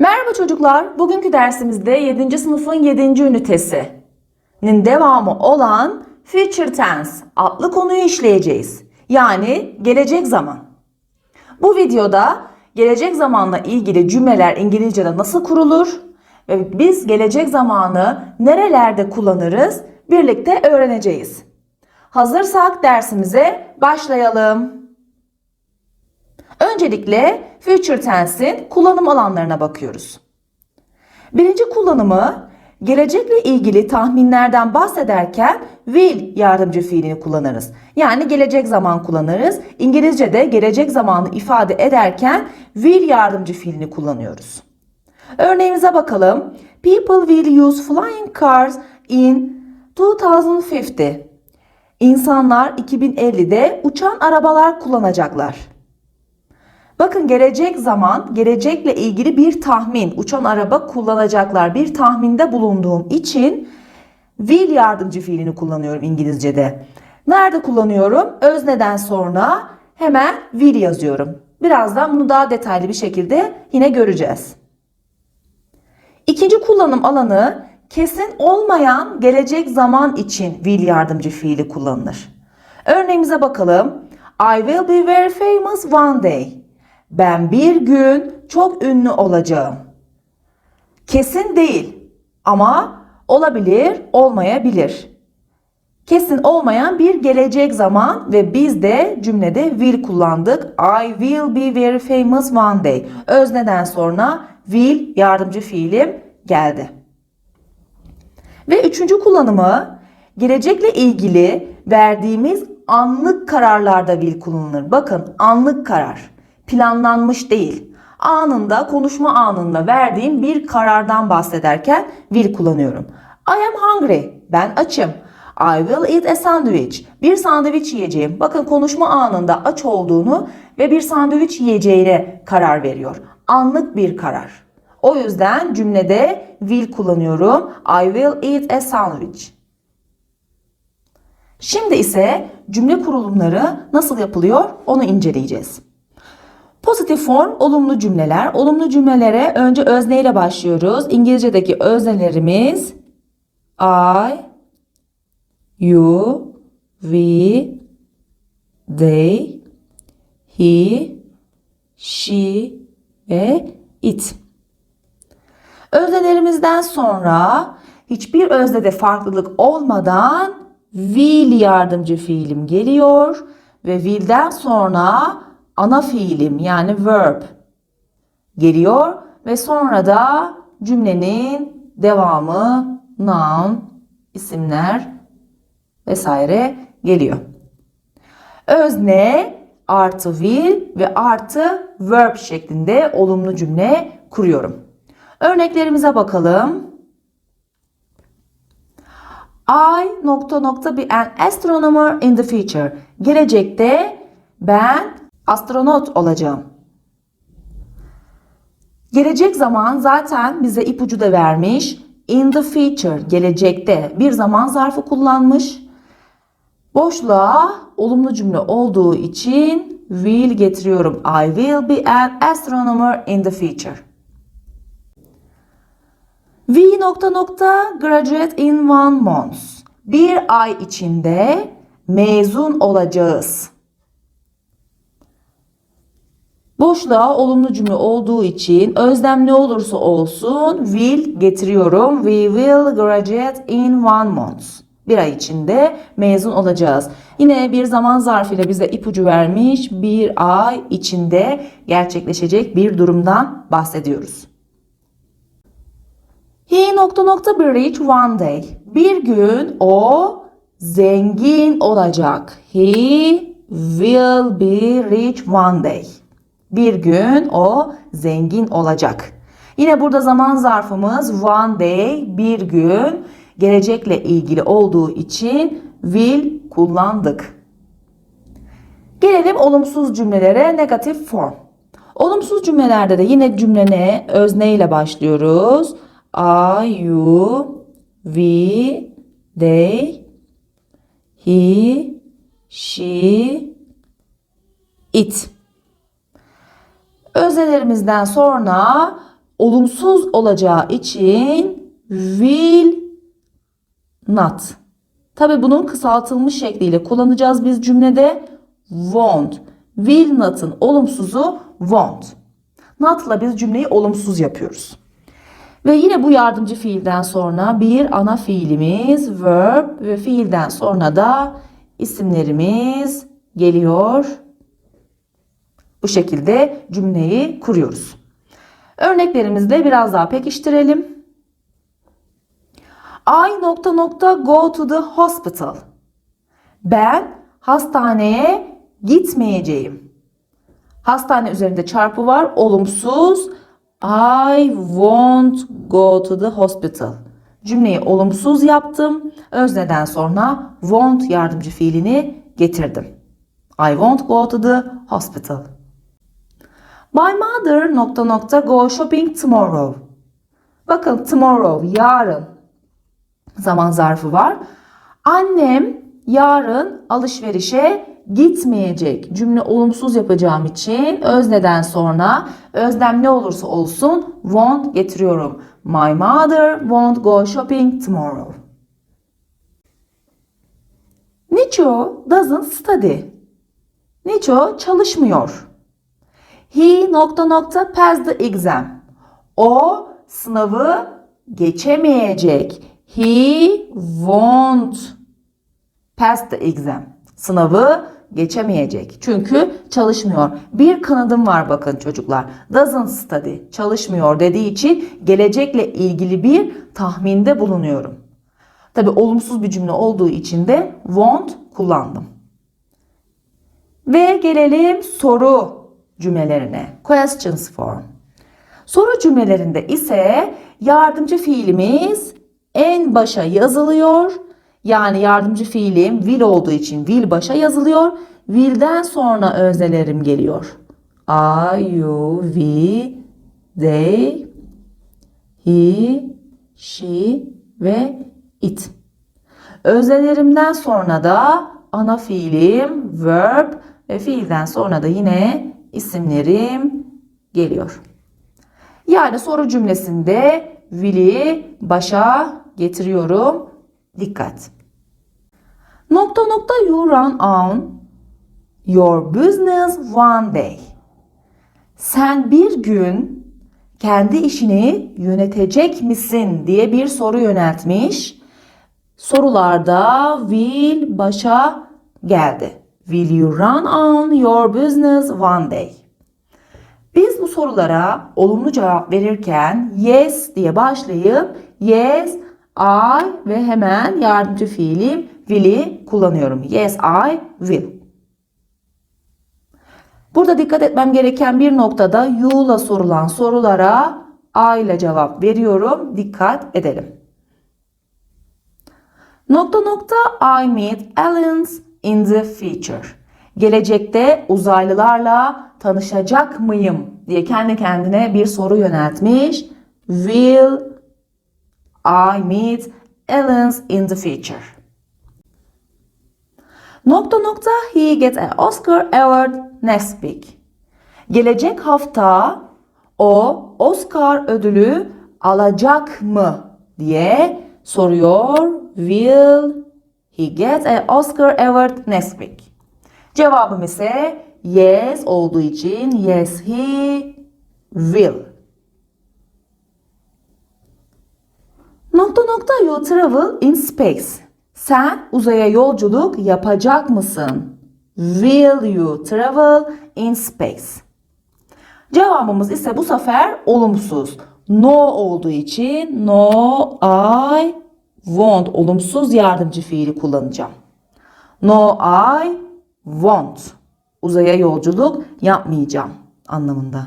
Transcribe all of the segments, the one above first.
Merhaba çocuklar. Bugünkü dersimizde 7. sınıfın 7. ünitesinin devamı olan Future Tense adlı konuyu işleyeceğiz. Yani gelecek zaman. Bu videoda gelecek zamanla ilgili cümleler İngilizce'de nasıl kurulur ve biz gelecek zamanı nerelerde kullanırız birlikte öğreneceğiz. Hazırsak dersimize başlayalım. Öncelikle future tense'in kullanım alanlarına bakıyoruz. Birinci kullanımı gelecekle ilgili tahminlerden bahsederken will yardımcı fiilini kullanırız. Yani gelecek zaman kullanırız. İngilizce'de gelecek zamanı ifade ederken will yardımcı fiilini kullanıyoruz. Örneğimize bakalım. People will use flying cars in 2050. İnsanlar 2050'de uçan arabalar kullanacaklar. Bakın gelecek zaman, gelecekle ilgili bir tahmin, uçan araba kullanacaklar bir tahminde bulunduğum için will yardımcı fiilini kullanıyorum İngilizce'de. Nerede kullanıyorum? Özneden sonra hemen will yazıyorum. Birazdan bunu daha detaylı bir şekilde yine göreceğiz. İkinci kullanım alanı kesin olmayan gelecek zaman için will yardımcı fiili kullanılır. Örneğimize bakalım. I will be very famous one day. Ben bir gün çok ünlü olacağım. Kesin değil ama olabilir, olmayabilir. Kesin olmayan bir gelecek zaman ve biz de cümlede will kullandık. I will be very famous one day. Özneden sonra will yardımcı fiilim geldi. Ve üçüncü kullanımı gelecekle ilgili verdiğimiz anlık kararlarda will kullanılır. Bakın anlık karar planlanmış değil. Anında, konuşma anında verdiğim bir karardan bahsederken will kullanıyorum. I am hungry. Ben açım. I will eat a sandwich. Bir sandviç yiyeceğim. Bakın konuşma anında aç olduğunu ve bir sandviç yiyeceğine karar veriyor. Anlık bir karar. O yüzden cümlede will kullanıyorum. I will eat a sandwich. Şimdi ise cümle kurulumları nasıl yapılıyor onu inceleyeceğiz. Pozitif form olumlu cümleler. Olumlu cümlelere önce özneyle başlıyoruz. İngilizce'deki öznelerimiz I, you, we, they, he, she ve it. Öznelerimizden sonra hiçbir öznede farklılık olmadan will yardımcı fiilim geliyor ve will'den sonra ana fiilim yani verb geliyor ve sonra da cümlenin devamı noun, isimler vesaire geliyor. Özne artı will ve artı verb şeklinde olumlu cümle kuruyorum. Örneklerimize bakalım. I nokta nokta be an astronomer in the future. Gelecekte ben astronot olacağım. Gelecek zaman zaten bize ipucu da vermiş. In the future, gelecekte bir zaman zarfı kullanmış. Boşluğa olumlu cümle olduğu için will getiriyorum. I will be an astronomer in the future. We nokta nokta graduate in one month. Bir ay içinde mezun olacağız. Boşluğa olumlu cümle olduğu için özlem ne olursa olsun will getiriyorum. We will graduate in one month. Bir ay içinde mezun olacağız. Yine bir zaman zarfıyla bize ipucu vermiş bir ay içinde gerçekleşecek bir durumdan bahsediyoruz. He nokta nokta be rich one day. Bir gün o zengin olacak. He will be rich one day. Bir gün o zengin olacak. Yine burada zaman zarfımız one day, bir gün gelecekle ilgili olduğu için will kullandık. Gelelim olumsuz cümlelere negatif form. Olumsuz cümlelerde de yine cümlene özne ile başlıyoruz. I, you, we, they, he, she, it. Öznelerimizden sonra olumsuz olacağı için will not. Tabi bunun kısaltılmış şekliyle kullanacağız biz cümlede won't. Will not'ın olumsuzu won't. Not'la biz cümleyi olumsuz yapıyoruz. Ve yine bu yardımcı fiilden sonra bir ana fiilimiz verb ve fiilden sonra da isimlerimiz geliyor. Bu şekilde cümleyi kuruyoruz. Örneklerimizle biraz daha pekiştirelim. I nokta nokta go to the hospital. Ben hastaneye gitmeyeceğim. Hastane üzerinde çarpı var. Olumsuz. I won't go to the hospital. Cümleyi olumsuz yaptım. Özneden sonra won't yardımcı fiilini getirdim. I won't go to the hospital. My mother nokta nokta go shopping tomorrow. Bakın tomorrow yarın zaman zarfı var. Annem yarın alışverişe gitmeyecek. Cümle olumsuz yapacağım için özneden sonra özlem ne olursa olsun won't getiriyorum. My mother won't go shopping tomorrow. Nicho doesn't study. Nicho çalışmıyor. He nokta nokta passed the exam. O sınavı geçemeyecek. He won't pass the exam. Sınavı geçemeyecek. Çünkü çalışmıyor. Bir kanadım var bakın çocuklar. Doesn't study. Çalışmıyor dediği için gelecekle ilgili bir tahminde bulunuyorum. Tabi olumsuz bir cümle olduğu için de won't kullandım. Ve gelelim soru cümlelerine. Questions form. Soru cümlelerinde ise yardımcı fiilimiz en başa yazılıyor. Yani yardımcı fiilim will olduğu için will başa yazılıyor. Will'den sonra öznelerim geliyor. I, you, we, they, he, she ve it. Öznelerimden sonra da ana fiilim, verb ve fiilden sonra da yine isimlerim geliyor. Yani soru cümlesinde will'i başa getiriyorum. Dikkat. Nokta nokta you run on your business one day. Sen bir gün kendi işini yönetecek misin diye bir soru yöneltmiş. Sorularda will başa geldi. Will you run on your business one day? Biz bu sorulara olumlu cevap verirken yes diye başlayıp yes, I ve hemen yardımcı fiilim will'i kullanıyorum. Yes, I will. Burada dikkat etmem gereken bir noktada you'la sorulan sorulara I ile cevap veriyorum. Dikkat edelim. Nokta nokta I meet aliens in the future. Gelecekte uzaylılarla tanışacak mıyım diye kendi kendine bir soru yöneltmiş. Will I meet aliens in the future? Nokta nokta he gets an Oscar award next week. Gelecek hafta o Oscar ödülü alacak mı diye soruyor. Will he get an Oscar award next week? Cevabım ise yes olduğu için yes he will. Nokta nokta you travel in space. Sen uzaya yolculuk yapacak mısın? Will you travel in space? Cevabımız ise bu sefer olumsuz. No olduğu için no I won't olumsuz yardımcı fiili kullanacağım. No I won't uzaya yolculuk yapmayacağım anlamında.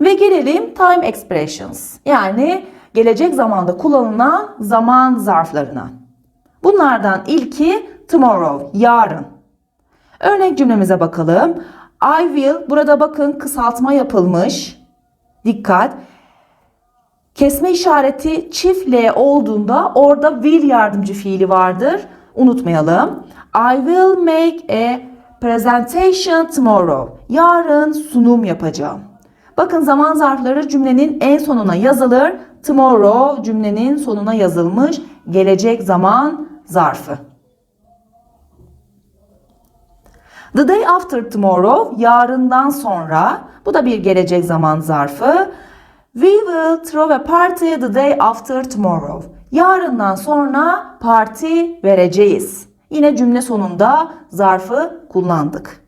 Ve gelelim time expressions yani gelecek zamanda kullanılan zaman zarflarına. Bunlardan ilki tomorrow, yarın. Örnek cümlemize bakalım. I will, burada bakın kısaltma yapılmış. Dikkat. Kesme işareti çift L olduğunda orada will yardımcı fiili vardır. Unutmayalım. I will make a presentation tomorrow. Yarın sunum yapacağım. Bakın zaman zarfları cümlenin en sonuna yazılır. Tomorrow cümlenin sonuna yazılmış gelecek zaman zarfı. The day after tomorrow yarından sonra bu da bir gelecek zaman zarfı. We will throw a party the day after tomorrow. Yarından sonra parti vereceğiz. Yine cümle sonunda zarfı kullandık.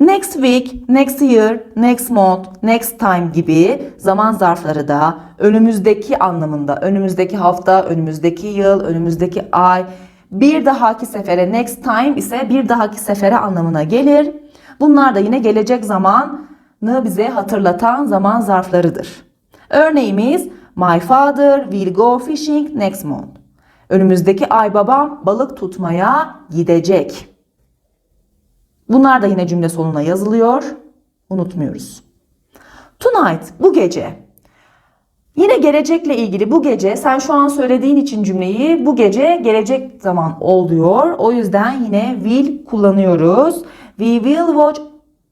Next week, next year, next month, next time gibi zaman zarfları da önümüzdeki anlamında, önümüzdeki hafta, önümüzdeki yıl, önümüzdeki ay, bir dahaki sefere, next time ise bir dahaki sefere anlamına gelir. Bunlar da yine gelecek zamanı bize hatırlatan zaman zarflarıdır. Örneğimiz My father will go fishing next month. Önümüzdeki ay babam balık tutmaya gidecek. Bunlar da yine cümle sonuna yazılıyor. Unutmuyoruz. Tonight bu gece. Yine gelecekle ilgili bu gece sen şu an söylediğin için cümleyi bu gece gelecek zaman oluyor. O yüzden yine will kullanıyoruz. We will watch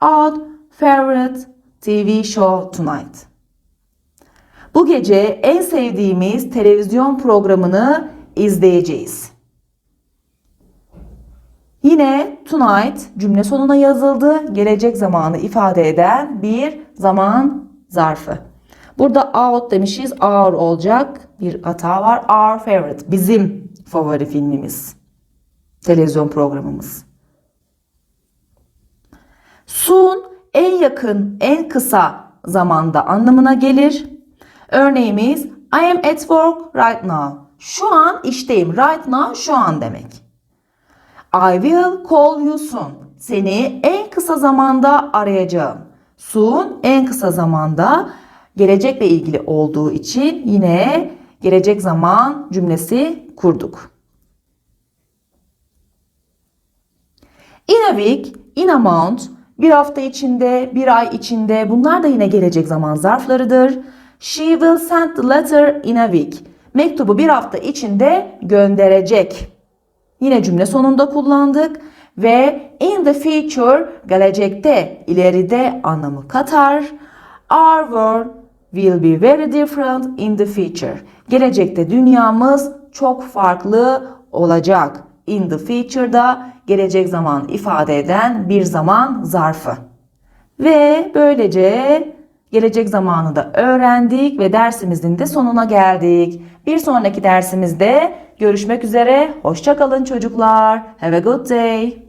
our favorite TV show tonight. Bu gece en sevdiğimiz televizyon programını izleyeceğiz. Yine tonight cümle sonuna yazıldı. Gelecek zamanı ifade eden bir zaman zarfı. Burada out demişiz. Our olacak. Bir hata var. Our favorite. Bizim favori filmimiz. Televizyon programımız. Soon en yakın, en kısa zamanda anlamına gelir. Örneğimiz I am at work right now. Şu an işteyim. Right now şu an demek. I will call you soon. Seni en kısa zamanda arayacağım. Soon en kısa zamanda gelecekle ilgili olduğu için yine gelecek zaman cümlesi kurduk. In a week, in a month, bir hafta içinde, bir ay içinde bunlar da yine gelecek zaman zarflarıdır. She will send the letter in a week. Mektubu bir hafta içinde gönderecek. Yine cümle sonunda kullandık ve in the future gelecekte, ileride anlamı katar. Our world will be very different in the future. Gelecekte dünyamız çok farklı olacak. In the future'da gelecek zaman ifade eden bir zaman zarfı. Ve böylece gelecek zamanı da öğrendik ve dersimizin de sonuna geldik. Bir sonraki dersimizde görüşmek üzere. Hoşçakalın çocuklar. Have a good day.